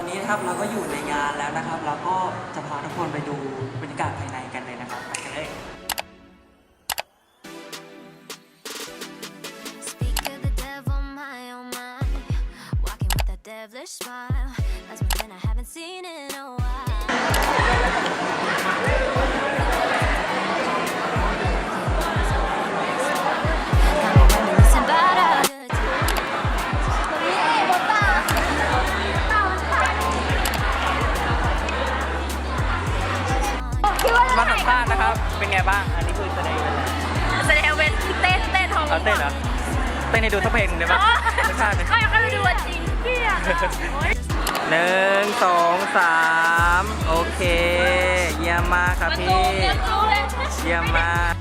ตอนนี้นะครับเราก็อยู่ในงานแล้วนะครับ เราก็จะพาทุกคนไปดูบรรยากาศภายในกันเลยนะครับไปกันเลย มาสัมภาษณ์นะครับ เป็นไงบ้าง อันนี้คือแสดงแสดงเป็นเต้นเต้นของเอาเต้นเหรอ เต้นให้ดูสักเพลงหนึ่งได้ไหมสักท่าหนึ่งไม่ค่อยดูจริงเที่ยโอ๊ยหนึ่งสองสามโอเค เยี่ยมมากครับมันพี่ดูเรียนรู้เลยเยี่ยมมาก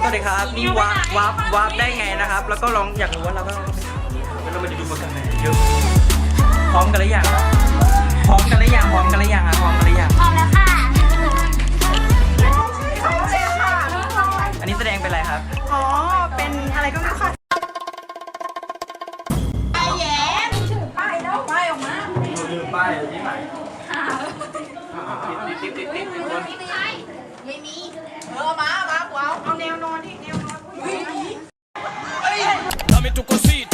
สวัสดีครับ นี่วาร์ปวาร์ปวาร์ปได้ไงนะครับ แล้วก็ลองอยากรู้ว่าเราก็ ลองแล้วเรามาดูกันไหนเยอะพร้อมกันหรือยังพร้อมกันหรือยังพร้อมกันหรือยังอะพร้อมกันหรือยังพร้อมแล้วค่ะ อันนี้แสดงเป็นอะไรครับ อ๋อ เป็นอะไรก็ไม่รู้ค่ะไอแย้มถือป้ายแล้วป้ายออกมาลืมป้ายที่ไหนเออมามากูเอาเอาแนวนอนที่แนวนอนเฮ้ย Dame tu cosita,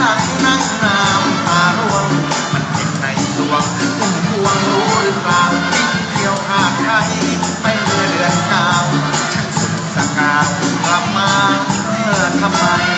รักนั่งน้ำตาร่วงมันเจ็บในดวงหุ่นพวงรู้หรือเปล่าที่เที่ยวขาใครไปเมื่อเดือนเก้ฉันสุดสกาวกลับมาเออทำไม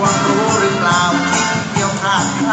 ว่วงรู้หรือเปล่าที่เกี่ยวขาดใคร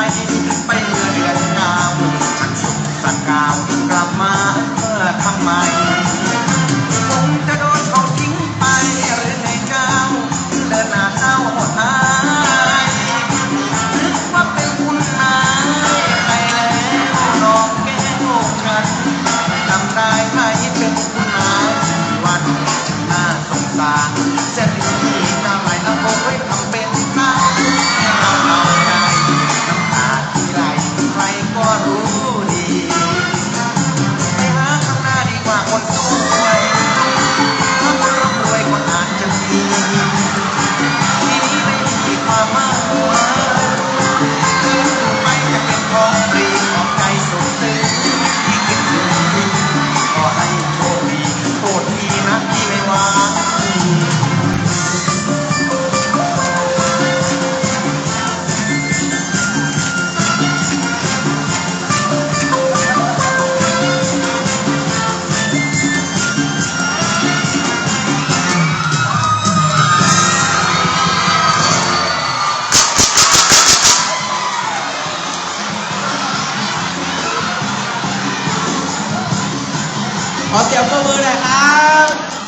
ขอเสียงปรบมือหน่อยครับ